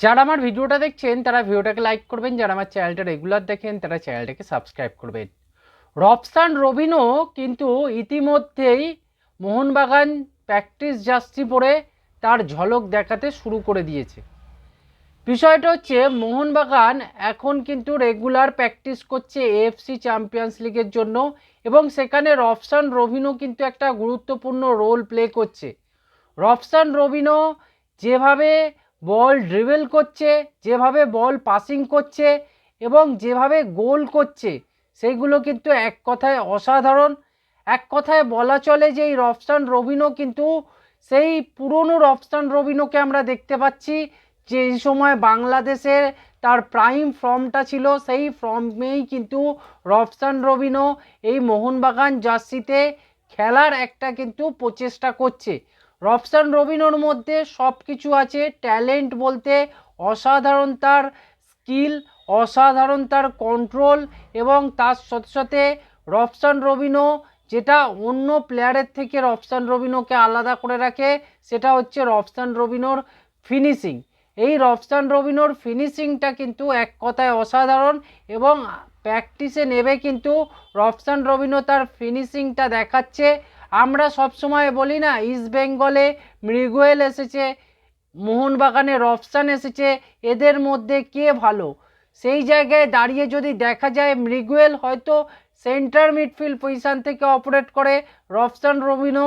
যারা আমার ভিডিওটা দেখছেন, তারা ভিডিওটাকে লাইক করবেন। যারা আমার চ্যানেলটা রেগুলার দেখেন, তারা চ্যানেলটাকে সাবস্ক্রাইব করবেন। রবসান রবিনও কিন্তু ইতিমধ্যেই মোহনবাগান প্র্যাকটিস জার্সি পরে তার ঝলক দেখাতে শুরু করে দিয়েছে। বিষয়টা হচ্ছে, মোহনবাগান এখন কিন্তু রেগুলার প্র্যাকটিস করছে এএফসি চ্যাম্পিয়ন্স লিগের জন্য এবং সেখানে রফসান রবিনও কিন্তু একটা গুরুত্বপূর্ণ রোল প্লে করছে। রফসান রবিনও যেভাবে বল ড্রিবেল করছে, যেভাবে বল পাসিং করছে এবং যেভাবে গোল করছে, সেইগুলো কিন্তু এক কথায় অসাধারণ। এক কথায় বলা চলে যে এই রফসান রবিনও কিন্তু সেই পুরনো রফসান রবিনোকে আমরা দেখতে পাচ্ছি, যে সময় বাংলাদেশে তার প্রাইম ফর্মটা ছিল, সেই ফর্মেই কিন্তু রফসান রবিনো এই মোহনবাগান জার্সিতে খেলার একটা কিন্তু প্রচেষ্টা করছে। রফসান রবিনোর মধ্যে সব কিছু আছে। ট্যালেন্ট বলতে অসাধারণ তার স্কিল, অসাধারণ তার কন্ট্রোল এবং তার সাথে সাথে রফসান রবিনো যেটা অন্য প্লেয়ারের থেকে রফসান রবিনোকে আলাদা করে রাখে, সেটা হচ্ছে রফসান রবিনোর ফিনিশিং। এই রফসান রবিনোর ফিনিশিংটা কিন্তু এক কথায় অসাধারণ এবং প্র্যাকটিসে নেবে কিন্তু রফসান রবিনো তার ফিনিশিংটা দেখাচ্ছে। আমরা সবসময় বলি না ইস্ট বেঙ্গলে মৃগুয়েল এসেছে, মোহনবাগানে রফসান এসেছে, এদের মধ্যে কে ভালো? সেই জায়গায় দাঁড়িয়ে যদি দেখা যায় মৃগুয়েল হয়তো সেন্টার মিডফিল্ড পজিশান থেকে অপারেট করে, রফসান রবিনো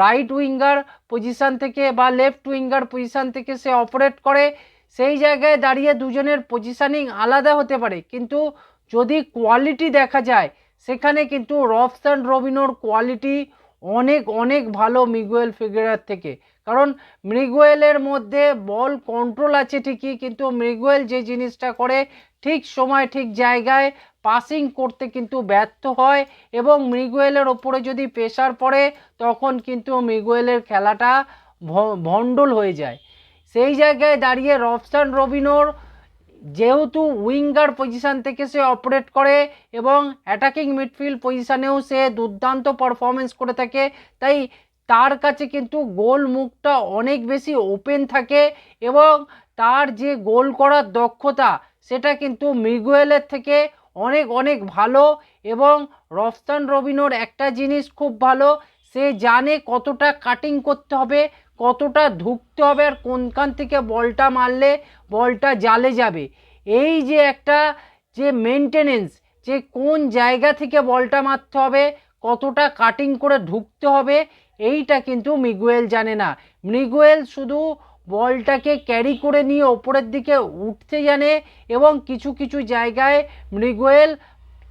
রাইট উইঙ্গার পজিশান থেকে বা লেফট উইঙ্গার পজিশান থেকে সে অপারেট করে, সেই জায়গায় দাঁড়িয়ে দুজনের পজিশানিং আলাদা হতে পারে। কিন্তু যদি কোয়ালিটি দেখা যায়, সেখানে কিন্তু রফসান রবিনোর কোয়ালিটি অনেক অনেক ভালো মিগুয়েল ফিগারার থেকে। কারণ মৃগুয়েলের মধ্যে বল কন্ট্রোল আছে ঠিকই, কিন্তু মৃগুয়েল যে জিনিসটা করে ঠিক সময়, ঠিক জায়গায় পাসিং করতে কিন্তু ব্যর্থ হয় এবং মৃগুয়েলের ওপরে যদি প্রেশার পড়ে, তখন কিন্তু মৃগুয়েলের খেলাটা ভণ্ডল হয়ে যায়। সেই জায়গায় দাঁড়িয়ে রফসান রবিনোর যেহেতু উইঙ্গার পজিশান থেকে সে অপারেট করে এবং অ্যাটাকিং মিডফিল্ড পজিশানেও সে দুর্দান্ত পারফরমেন্স করে থাকে, তাই তার কাছে কিন্তু গোল মুখটা অনেক বেশি ওপেন থাকে এবং তার যে গোল করার দক্ষতা, সেটা কিন্তু মিগুয়েলের থেকে অনেক অনেক ভালো এবং রফতান রবিনোর একটা জিনিস খুব ভালো, সে জানে কতটা কাটিং করতে হবে কতটা ধুকতে হবে আর কোনখান থেকে বলটা মারলে বলটা জালে যাবে। এই যে একটা যে মেনটেনেন্স যে কোন জায়গা থেকে বলটা মারতে হবে, কতটা কাটিং করে ঢুকতে হবে, এইটা কিন্তু মিগুয়েল জানে না। মৃগুয়েল শুধু বলটাকে ক্যারি করে নিয়ে ওপরের দিকে উঠতে জানে এবং কিছু কিছু জায়গায় মৃগুয়েল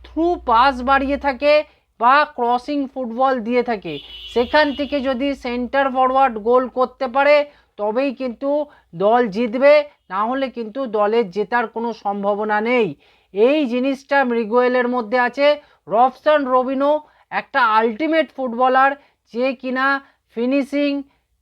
থ্রু পাস বাড়িয়ে থাকে বা ক্রসিং ফুটবল দিয়ে থাকে। সেখান থেকে যদি সেন্টার ফরওয়ার্ড গোল করতে পারে, তবেই কিন্তু দল জিতবে, না হলে কিন্তু দলের জেতার কোনো সম্ভাবনা নেই। এই জিনিসটা মৃগুয়েলের মধ্যে আছে। রফসান রবিনো একটা আলটিমেট ফুটবলার যে কিনা ফিনিশিং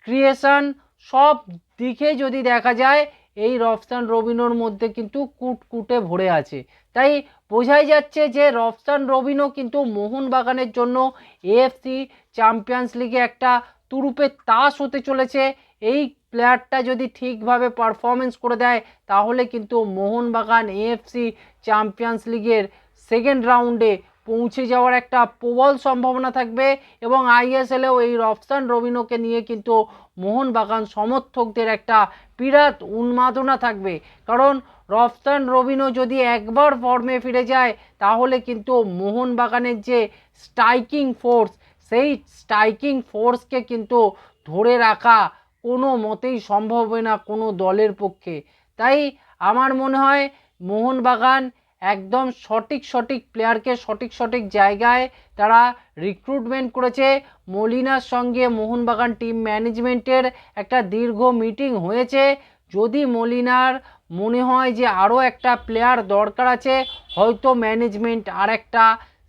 ক্রিয়েশন সব দিকে যদি দেখা যায় এই রফসান রবিনোর মধ্যে কিন্তু কুটকুটে ভরে আছে। তাই বোঝাই যাচ্ছে যে রফসান রবিনো কিন্তু মোহনবাগানের জন্য এএফসি চ্যাম্পিয়ন্স লিগে একটা তুরুপের তাস হতে চলেছে। এই প্লেয়ারটা যদি ঠিকভাবে পারফরমেন্স করে দেয়, তাহলে কিন্তু Mohun Bagan A F C champions লিগের সেকেন্ড রাউন্ডে পৌঁছে যাওয়ার একটা প্রবল সম্ভাবনা থাকবে এবং আইএসএলেও এই রফসান রবিনোকে নিয়ে কিন্তু মোহনবাগান সমর্থকদের একটা বিরাট উন্মাদনা থাকবে। কারণ রফসান রবিনো যদি একবার ফর্মে ফিরে যায়, তাহলে কিন্তু মোহনবাগানের যে স্ট্রাইকিং ফোর্স, সেই স্ট্রাইকিং ফোর্সকে কিন্তু ধরে রাখা কোনো মতেই সম্ভব হবে না কোনো দলের পক্ষে। তাই আমার মনে হয় মোহনবাগান একদম সঠিক সঠিক প্লেয়ারকে সঠিক সঠিক জায়গায় তারা রিক্রুটমেন্ট করেছে। মলিনার সঙ্গে মোহনবাগান টিম ম্যানেজমেন্টের একটা দীর্ঘ মিটিং হয়েছে। যদি মলিনার মনে হয় যে আরও একটা প্লেয়ার দরকার আছে, হয়তো ম্যানেজমেন্ট আর একটা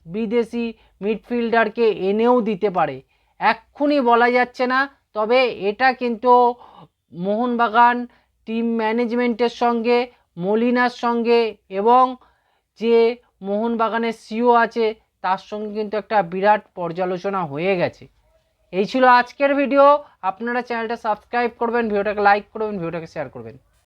বিদেশি মিডফিল্ডারকে এনেও দিতে পারে। এক্ষুনি বলা যাচ্ছে না, তবে এটা কিন্তু মোহনবাগান টিম ম্যানেজমেন্টের সঙ্গে, মলিনার সঙ্গে এবং যে মোহনবাগানের সিও আছে, তার সঙ্গে কিন্তু একটা বিরাট পর্যালোচনা হয়ে গেছে। এই ছিল আজকের ভিডিও। আপনারা চ্যানেলটা সাবস্ক্রাইব করবেন, ভিডিওটাকে লাইক করবেন, ভিডিওটাকে শেয়ার করবেন।